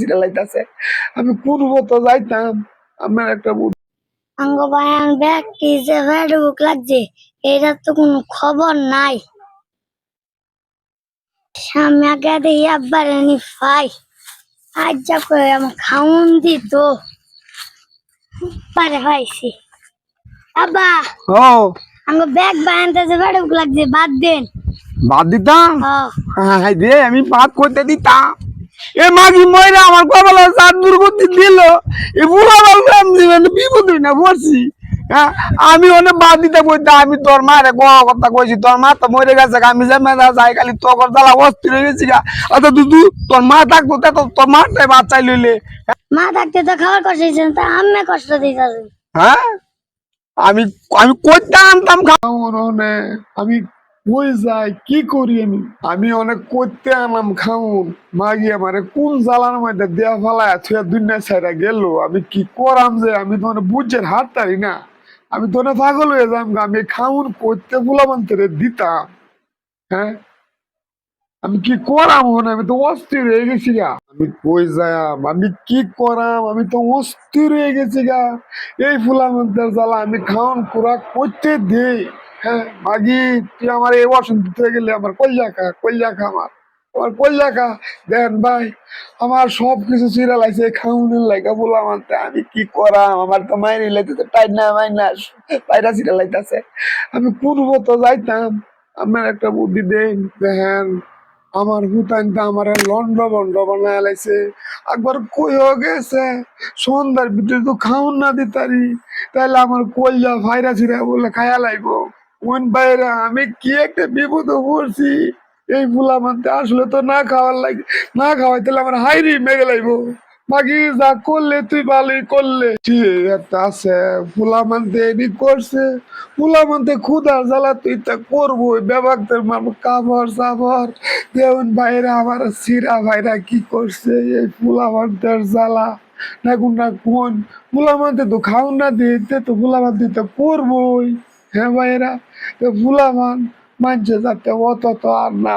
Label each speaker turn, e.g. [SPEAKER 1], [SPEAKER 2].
[SPEAKER 1] ছিটা লাইতাছে। আমি পূর্ব তো যাইতাম আমার একটা
[SPEAKER 2] আঙ্গ বায়ান ফেসবুক লাগছে এটা তো কোনো খবর নাই। সামনে আগে দেখি আব্বার এনি ফাই আজ যা করে আমার খাউন দিত। পারে পাইছি আব্বা
[SPEAKER 1] ও।
[SPEAKER 2] আঙ্গ ব্যাগ বায়ানতে যে ফেসবুক লাগছে বাদ দেন।
[SPEAKER 1] বাদ দিতাম? দে আমি বাদ করতে দিতাম। এ মাগি ময়রা আমার কপালে সাত দুর্গতি দিল। এ বুড়া বললাম জীবন বিপদ হই না হ্যাঁ আমি অনেক বাদ দিতে কইতা আমি তোর মারে ক কথা কইছি তোর মা তো মরে গেছে আমি যে মেধা যাই খালি তোর জ্বালা অস্থির হয়ে গেছি গা। অত তোর মা থাকতো তা তো তোর মাটাই বাচ্চাই লইলে।
[SPEAKER 2] মা থাকতে তো খাবার কষ্ট দিয়েছেন তা আমি কষ্ট দিতেছেন
[SPEAKER 1] হ্যাঁ আমি আমি করতে আনতাম অনেক আমি কই যাই কি করি আমি? আমি অনেক করতে আনলাম খাউন কোন জ্বালার মধ্যে দেয়া দুনিয়া গেল? আমি কি করাম যে? আমি তো বুঝছেন হাত তারি না। আমি তো পাগল হয়ে যাম আমি খাউন করতে বুলামান্তরে দিতাম। হ্যাঁ? আমি কি করাম হন আমি তো অস্থির হয়ে গেছি গা। আমি কই যাম? আমি কি করাম? আমি তো অস্থির হয়ে গেছি গা। এই ফুলামন্তের জ্বালা আমি খাওয়ান খুরাক করতে দে হ্যাঁ মাগি, তুই আমার এই বসন্ত দিতে গেলে আমার কল্যা খা কল্যা খা আমার। আমার কল্যা খা দেন ভাই, আমার সব কিছু চিরা লাগছে খাউনের লাগা বললাম আমি কি করাম? আমার তো মাইরি লাইতেছে টাইট না, মাইনা, পায়রা চিরা লাইতেছে। আমি পূর্ব তো যাইতাম? আমার একটা বুদ্ধি দেন দেখেন আমার হুতাইনটা আমার লন্ড, বন্ড বানায় লাইছে। একবার কইও গেছে, সন্ধ্যার ভিতরে তো খাউন না দিতারি তাহলে আমার কইয়া ভাইরা ছিড়া বলে খায়া লাইব। কোন বাইরে, আমি কি একটা বিপদ পড়ছি? এই ফুলা মানতে আসলে তো না খাওয়ার লাগে, না খাওয়াই তাহলে আমার হাইরি মেরে লাইব। বাকি যা করলে তুই ভালোই করলে। আছে ফুলা মানতে এডি করছে ফুলা মানতে ক্ষুদার জ্বালা তুই তা করব বেবাকদের মারবো কাপড় চাপড় দেউন ভাইরা আমার সিরা ভাইরা কি করছে এই ফুলা মানতের জ্বালা? না কোন না কোন ফুলা মানতে তো খাও না দিতে, তো ফুলা মানতে তো করবোই। হ্যাঁ ভাইরা তো ফুলা মান মানছে যাতে অত তো আর না